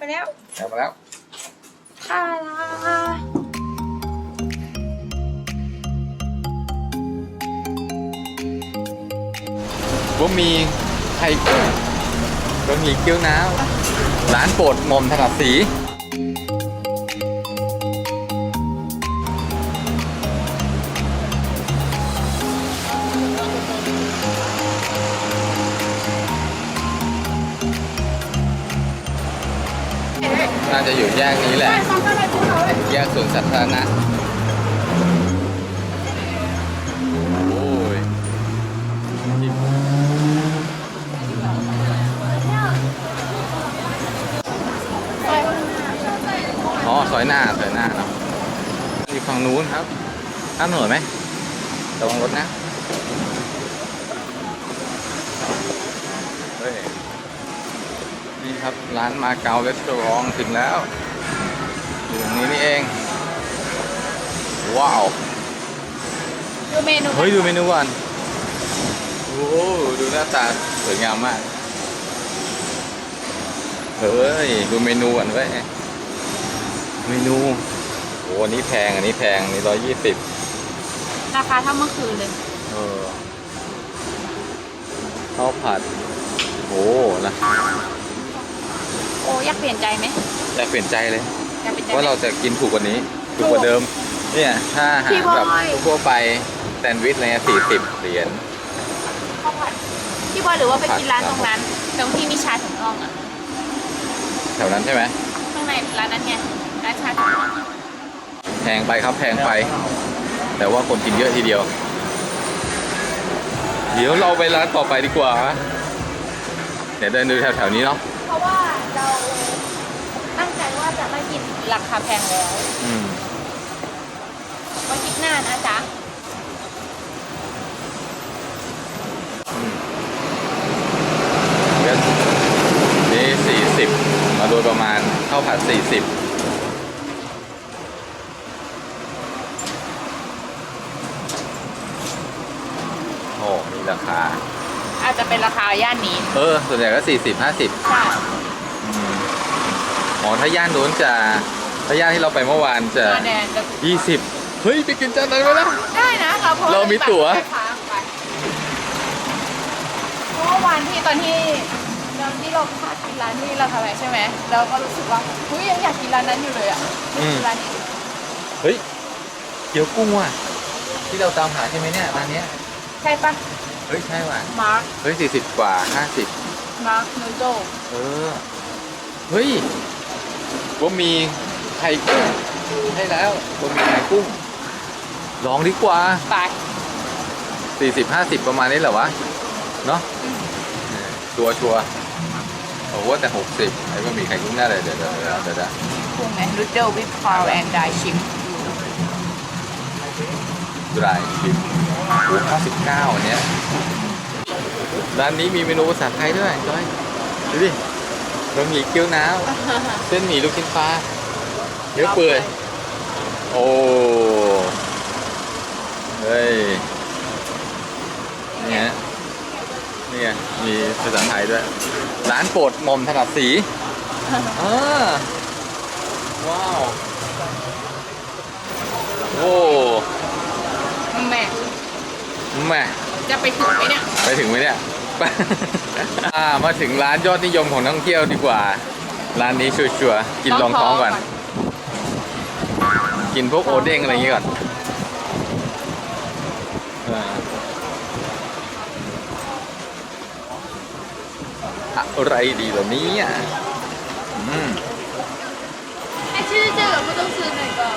ไปแล้วกลับมาแล้ว ทาดาบะหมี่ไข่กุ้งบะหมี่เกี๊ยวน้ำร้านโปรดหม่อมถนัดสี แยกนี้แหละ แยกสวนสาธารณะโอ้ยอ๋อซอยหน้าซอยหน้าเนาะอยู่ฝั่งนู้นครับข้ามถนนไหมระวังรถนะเฮ้ยนี่ครับ ร้านมาเก๊าเรสตอรองถึงแล้ว อยู่ตรงนี้นี่เอง ว้าวดูเมนูเฮ้ยดูเมนูก่อนโอ้โหดูหน้าตาสวยงามมาก เฮ้ย ดูเมนูก่อนเว้ยเมนูโอ้อันนี้แพงอันนี้แพงอันนี้ร้อยยี่สิบราคาเท่าเมื่อคืนเลยเออข้าวผัดโอ้ละโอ้อยากเปลี่ยนใจไหมอยากเปลี่ยนใจเลย อยากเปลี่ยนใจว่าไหมเราจะกินถูกกว่านี้ ถูกกว่าเดิม เนี่ยถ้าอาหาพี่รบอยแบบทั่วไปแซนด์วิชอะไรเงี้ยสี่สิบเหรียญข้าวผัดพี่บอยหรือว่าไปกินร้านตรงนั้น ตรงที่มีชาถุงน่องอะแถวนั้นใช่ไหมข้างในร้านนั้นไงร้านชาถุงน่องแพงไปครับแพงไป แต่ว่าคนกินเยอะทีเดียว เดี๋ยวเราไปร้านต่อไปดีกว่าเดี๋ยวเดินดูแถวๆนี้เนาะเพราะว่าเราตั้งใจว่าจะไม่กิน ราคาแพงแล้วอืมไวันคิดหน้านะจ๊ะก็นี่สี่สิบมาโดยประมาณข้าวผัดสี่สิบโอ้มีราคา อาจจะเป็นราคาย่านนี้เออ ส่วนใหญ่ก็สี่สิบห้าสิบใช่ อ๋อถ้าย่านนู้นจะ ถ้าย่านที่เราไปเมื่อวานจะ มาแดนจะยี่สิบเฮ้ย ไปกินจานนั้นไหมล่ะ ได้นะเราเพราะเรามีตั๋วบัตรไฟฟ้าไปเพราะว่าวันที่ตอนที่ตอนที่เราพากินร้านที่เราทำไมใช่ไหมเราก็รู้สึกว่าเฮ้ยยังอยากกินร้านนั้นอยู่เลยอะไม่กินร้านนี้เฮ้ย เกี๊ยวกุ้งว่ะ ที่เราตามหาใช่ไหมเนี่ยร้านเนี้ยใช่ปะเฮ้ย ใช่ว่ะ มาร์คเฮ้ยสี่สิบกว่าห้าสิบมาร์คนูโดเออ เฮ้ยบะหมี่ ไข่กุ้งใช่แล้วบะหมี่ไข่กุ้ง ลองดีกว่า ไปสี่สิบห้าสิบประมาณนี้เหรอวะ เนาะชัวร์ชัวร์โอ้โหแต่หกสิบไอ้บะหมี่ไข่กุ้งน่าเลยเดี๋ยวเดี๋ยวเดี๋ยวเดี๋ยวเดี๋ยวกุ้งไหมนูโดวิปคาร์แอนด์ไดชิมดรายชิมโอ้โหห้าสิบเก้าอันเนี้ยร้านนี้มีเมนูภาษาไทยด้วยจอยดูดิบะหมี่เกี๊ยวน้ำเส้นหมี่ลูกชิ้นปลาเนื้อเปื่อย โอ้ เฮ้ยเนี่ยเนี่ยมีภาษาไทยด้วย ร้านโปรดหม่อมถนัดสีอ่าว้าว โอ้แม่แม่จะไปถึงไหมเนี่ย ไปถึงไหมเนี่ยอ่ามาถึงร้านยอดนิยมของนักท่องเที่ยวดีกว่า ร้านนี้ชัวร์ๆกินรองท้องก่อน กินพวกโอเด้งอะไรอย่างงี้ก่อนเอออะไรดีเหล่านี้อะอืมไอ้ชื่อเจอกับผู้ต้องซื้อหน่อยก่อน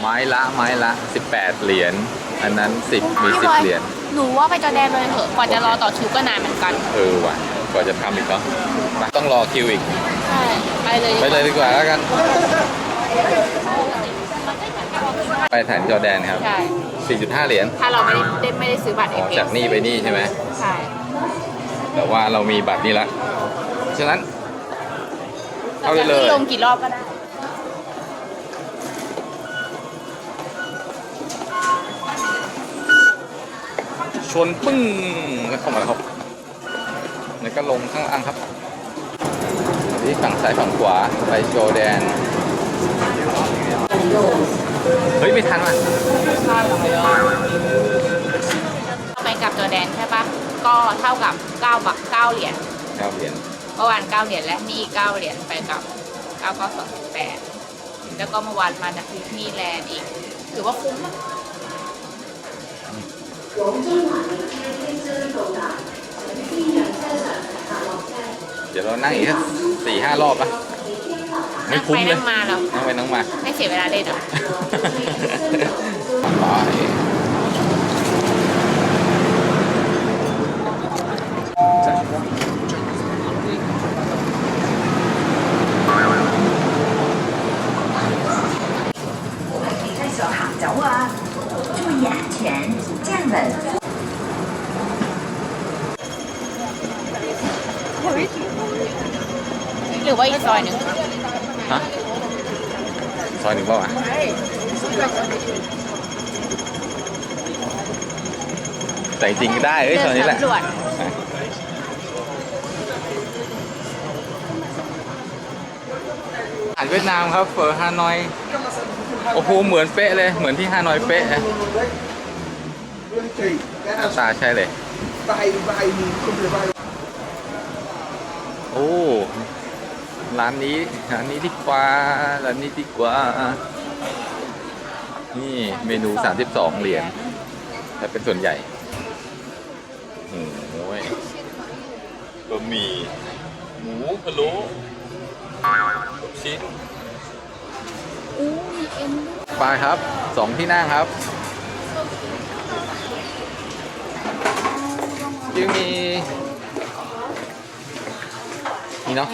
ไม้ละไม้ละ18 เหรียญ อันนั้น 10 มีพี่บอย10 เหรียญ หนูว่าไปจอร์แดนเลยเถอะ กว่าจะรอต่อคิวก็นานเหมือนกัน เออว่ะ กว่าจะทำอีกเนาะมาต้องรอคิวอีก ใช่ ไปเลย ไปเลยดีกว่าแล้วกัน ไปฐานจอร์แดนครับ ใช่ 4.5 เหรียญถ้าเราไม่ได้ไม่ได้ซื้อบัตรเออ๋อฟจากนี่ไปนี่ใช่ไหม ใช่ แต่ว่าเรามีบัตรนี่ละ ฉะนั้นเอาไปเลยราจะลงกี่รอบก็ได้ ชนปึ้งแล้วเข้ามาแล้วครับแล้วก็ลงข้างล่างครับดีที่ฝั่งซ้ายฝั่งขวาไปโจแดน เฮ้ย ไม่ทันว่ะไปกับจอร์แดนใช่ปะก็เท่ากับ9บัก9เหรียญเก้าเหรียญเมื่อวาน9เหรียญและนี่อีก9เหรียญไปกับ9ก็2.8แล้วก็เมื่อวานมาจากดิสนีย์แลนด์อีก ถือว่าคุ้มอะเดี๋ยวเรานั่งอีกสักสี่ห้ารอบปะ ม่คุ้มเลยนั่งไปนั่งมาเหรอ นั่งไปนั่งมา ไม่เสียเวลาเล่นเะรอหรือว่าอีกซอยหนึ่ง ฮะซอยหนึ่งเปล่าวะแต่จริงๆก็ได้เอ้ยซอยนี้แหละเดิสำรวจอาหารเวียดนามครับเฟอร์ฮานอย โอ้โห เหมือนเป๊ะเลย เหมือนที่ฮานอยเป๊ะเลยหน้าตาใช่เลย vai vai không thể vai โอ้ ร้านนี้ร้านนี้ดีกว่าร้านนี้ดีกว่า นี่เมนู 32 เหรียญแต่เป็นส่วนใหญ่โอ้ยบะหมี่หมูพะโล้ลูกชิ้นอู้มีเอ็นไปครับสองที่นั่งครับยังมี นี่เนาะ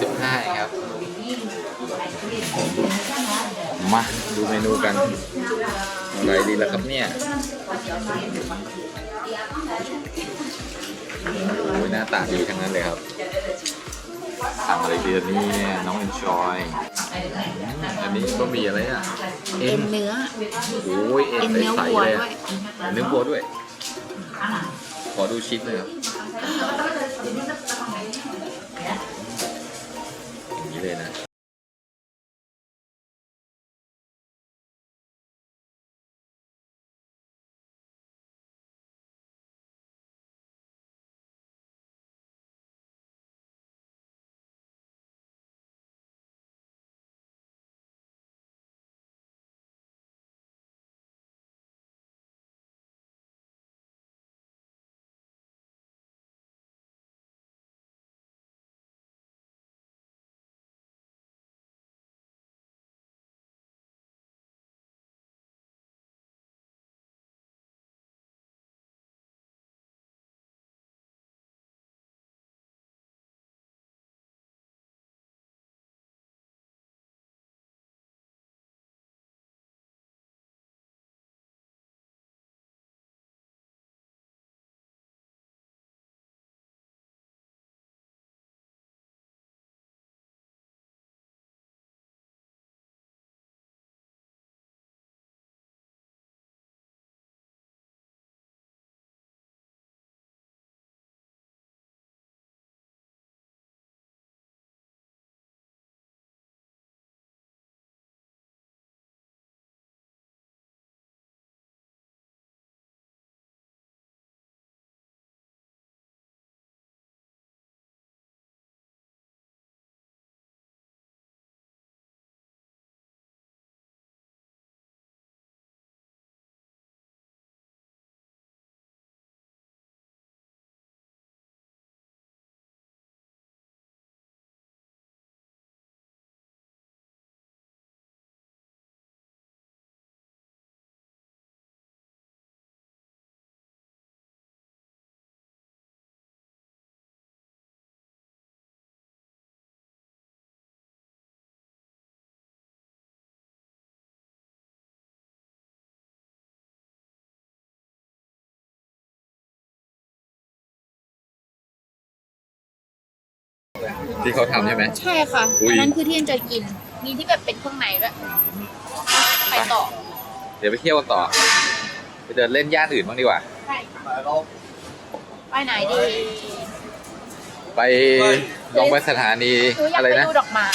สิบห้าครับ มาดูเมนูกัน อะไรดีล่ะครับเนี่ยโอ้ยหน้าตาดีทั้งนั้นเลยครับสั่งอะไรดีอันนี้เนี่ยน้อง enjoy อันนี้ก็มีอะไรอะ เอ็เอ็นนเนื้อ โอ้ยเอ็เอ็นนเนื้อใสวัวๆเลยด้อะวยเนื้อวัวด้วย ขอดูชิปเลยครับ นี้เลยนะ ที่เขาทำใช่ไหม ใช่ค่ะอุ้ยอันนั้นคือที่เอ็นจะกิน มีที่แบบเป็นเครื่องในด้วยไปต่อเดี๋ยวไปเที่ยวกันต่อ ไปเดินเล่นย่านอื่นบ้างดีกว่า ใช่ไปไหนดีไปไปลองไปสถานีหนูอยากอะไรไปนะ ดูดอกไม้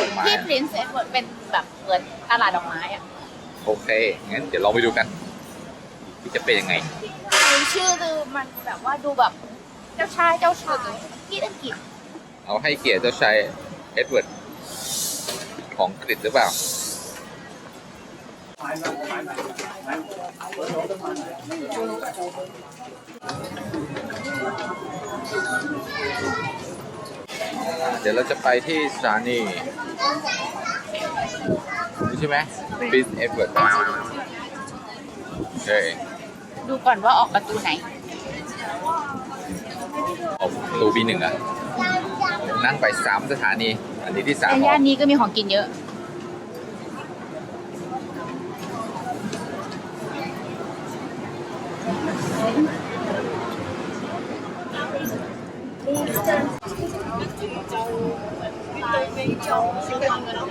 ดอกไม้ ที่ Prince Edward เป็นแบบเหมือนตลาดดอกไม้อะโอเค งั้นเดี๋ยวลองไปดูกันที่จะเป็นยังไงชื่อคือมันแบบว่าดูแบบเจ้าชายเจ้าชายที่อังกฤษ เอาให้เกียรติเจ้าชายเอ็ดเวิร์ดของอังกฤษหรือเปล่า เดี๋ยวเราจะไปที่สถานีนี่ใช่ไหม Prince Edward โอเคดูก่อนว่าออกประตูไหน ออกประตูบีหนึ่งอะ นั่งไปสามสถานี อันนี้ที่สามในอย่าอกนนี้ก็มีของกินเยอะ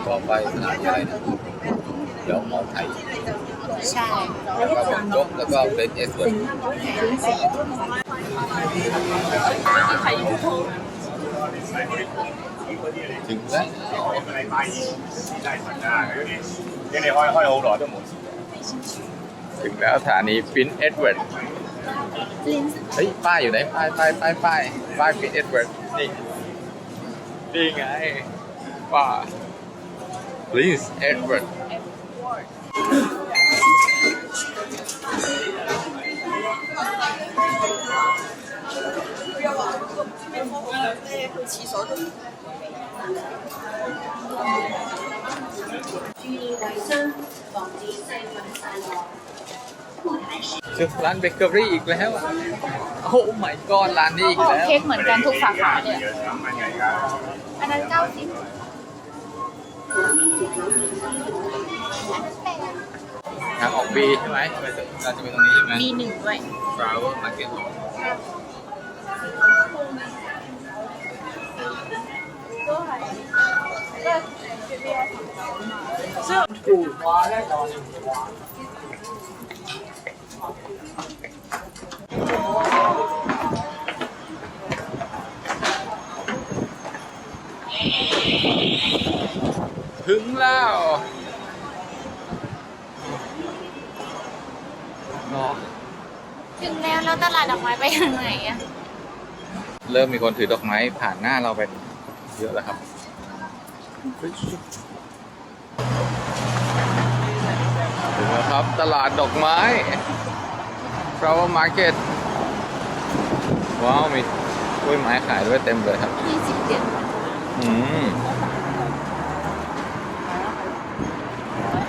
ต่อไปสถานีอะไรนะเดี๋ยวหมอไทยใช่แล้วก็ผมจบแล้วก็เป็นเอสเวิร์ด ถึงแล้วสานีฟินเอ็ดเวิร์ดเฮ้ยป้ายอยู่ไหนป้ายป้ายป้ายป้ายป้ายฟินเอ็ดเวิร์ดนี่นี่ไงป้า please Edward ย Prince Edward 注意卫生，防止细菌散落。铺台式 เจอร้านเบเกอรี่อีกแล้ว โอ้ my god ร้านนี้อีก ของ แล้ว เค้กเหมือนกันทุกสาขาเลยอะ 两蚊嘅而家。 อันนั้นเก้าสิบ ทางออกบีใช่ไหมเราจะไปตรงนี้ใช่ไหม มีหนึ่งด้วย Flower Market ถึงแล้วเนาะถึงแล้วแล้วตลาดดอกไม้ไปทางไหนอะ เริ่มมีคนถือดอกไม้ผ่านหน้าเราไป เยอะแล้วครับถึงแล้วครับ ตลาดดอกไม้ flower market ว้าว มีกล้วยไม้ขายด้วยเต็มเลยครับยี่สิบเจ็ดอืม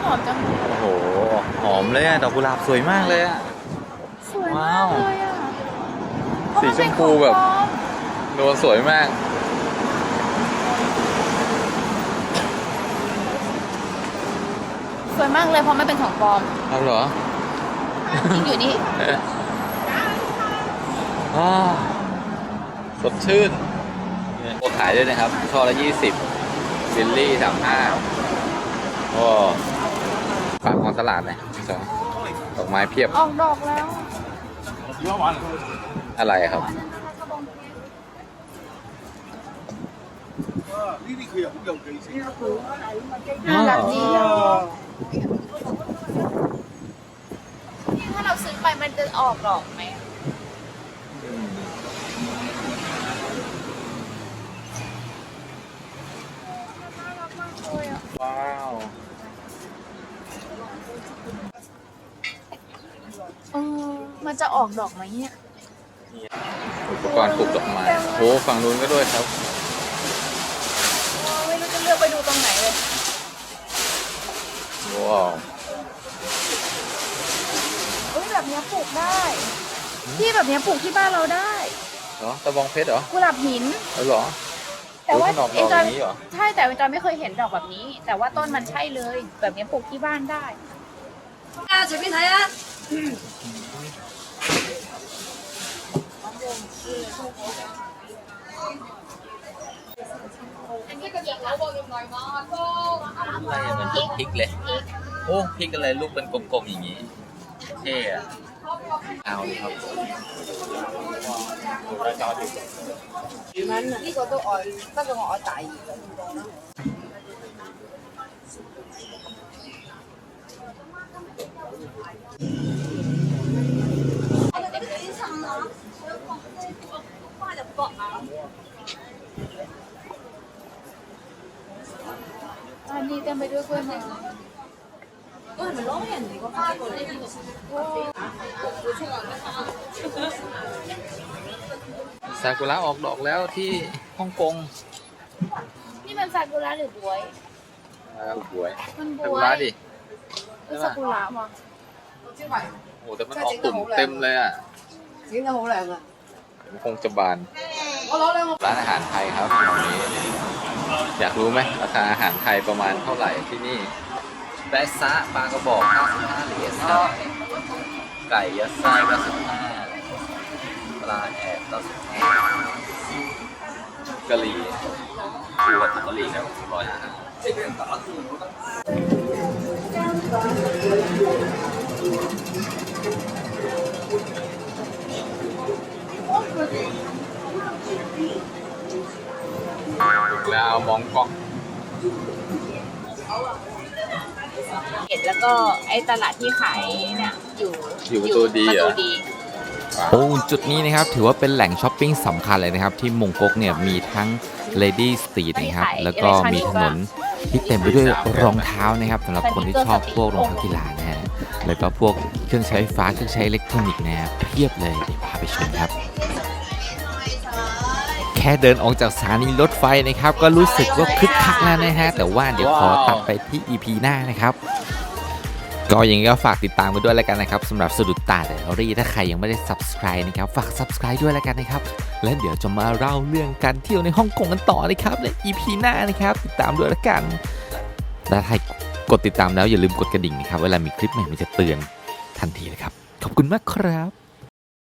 หอมจังเลยโอ้โห หอมเลยอะดอกกุหลาบสวยมากเลยอะสวยมากเลยอะสีชมพูแบบนวลสวยมาก สวยมากเลยเพราะไม่เป็นของปลอมเอาเหรอจริงอยู่นี่สดชื่นโอขายด้วยนะครับช่อละยี่สิบซิลลี่สามห้าโอ้ฝากของตลาดหน่อยดอกไม้เพียบ ออกดอกแล้วอะไรครับ นี่นี่คืออย่างพวกเดียวกัสิ น่ดี นี่ถ้าเราซื้อไปมันจะออกดอกไหมอะน่ารักมากเลยอะว้าวเออมันจะออกดอกไหมเนี่ย อุปกรณ์ปลูกดอกไม้โอ้ฝั่งนู้นก็ด้วยครับ ไม่รู้จะเลือกไปดูตรงไหนเลย ว้าว เฮ้ยแบบเนี้ยปลูกได้ ที่แบบเนี้ยปลูกที่บ้านเราได้ เหรอ ตะบองเพชรเหรอ กุหลาบหิน เอาเหรอ แต่ว่า โอ้ยมันออกดอก ไอ้จอย อย่างนี้เหรอ ใช่แต่ไอ้จอยไม่เคยเห็นดอกแบบนี้ แต่ว่าต้นมันใช่เลย แบบเนี้ยปลูกที่บ้านได้ 啊，随便睇啊！ อะไรมันลูกพลิกเลย โอ้พลิกอะไรลูกเป็นกลมๆอย่างนี้เท่อะเอาเลยครับนี่มันนี่ก็ต้องอ่อยก็ต้องอ่อยใจ ไปด้วยกล้วยหอมเออเมืนร้องเห็นดีกว่าาตัเล็กซากุระออกดอกแล้วที่ฮ่องกง นี่มันซากุระหรือบวย อ่าบวยมันบซากุวระดิเป็นซากุระมาโอ้แต่มันออกตุ่มเต็มเลยอะ nghĩ nó không làm à มันคงจะบานร้านอาหารไทยครับวันนี้ อยากรู้ไหมราคาอาหารไทยประมาณเท่าไหร่ที่นี่แปะซะปลากระบอก55เหรียญครับไก่ยัดไส้95ปลาแอบ95กะหรี่ปูกับกะหรี่ครับร้อยห้าสิบ แล้วก็ไอ้ตลาดที่ขายเนี่ยอยู่อยู่ประตูดีเหรอประตูดีโอ้จุดนี้นะครับถือว่าเป็นแหล่งช้อปปิ้งสำคัญเลยนะครับ ที่มงกกเนี่ยมีทั้ง Lady Street นะครับ แล้วก็มีถนนที่เต็มไปด้วยรองเท้านะครับสำหรับคนที่ชอบพวกรองเท้ากีฬานะฮะแล้วก็พวกเครื่องใช้ไฟฟ้าเครื่องใช้อิเล็กทรอนิกส์นะครับเพียบเลยเดี๋ยวพาไปชมครับ แค่เดินออกจากสถานีรถไฟนะครับ ก็รู้สึกว่าคึกคักแล้วนะฮะแต่ว่าเดี๋ยวขอตัดไปที่ EP หน้านะครับ ก็ยังก็ฝากติดตามกันด้วยแล้วกันนะครับสำหรับสะดุดตาเดอรี่ถ้าใครยังไม่ได้ subscribe นะครับฝาก subscribe ด้วยแล้วกันนะครับ และเดี๋ยวจะมาเล่าเรื่องการเที่ยวในฮ่องกงกันต่อนะครับใน EP หน้านะครับ ติดตามด้วยแล้วกันและถ้ากดติดตามแล้วอย่าลืมกดกระดิ่งนะครับ เวลามีคลิปใหม่มันจะเตือนทันทีเลยครับ ขอบคุณมากครับ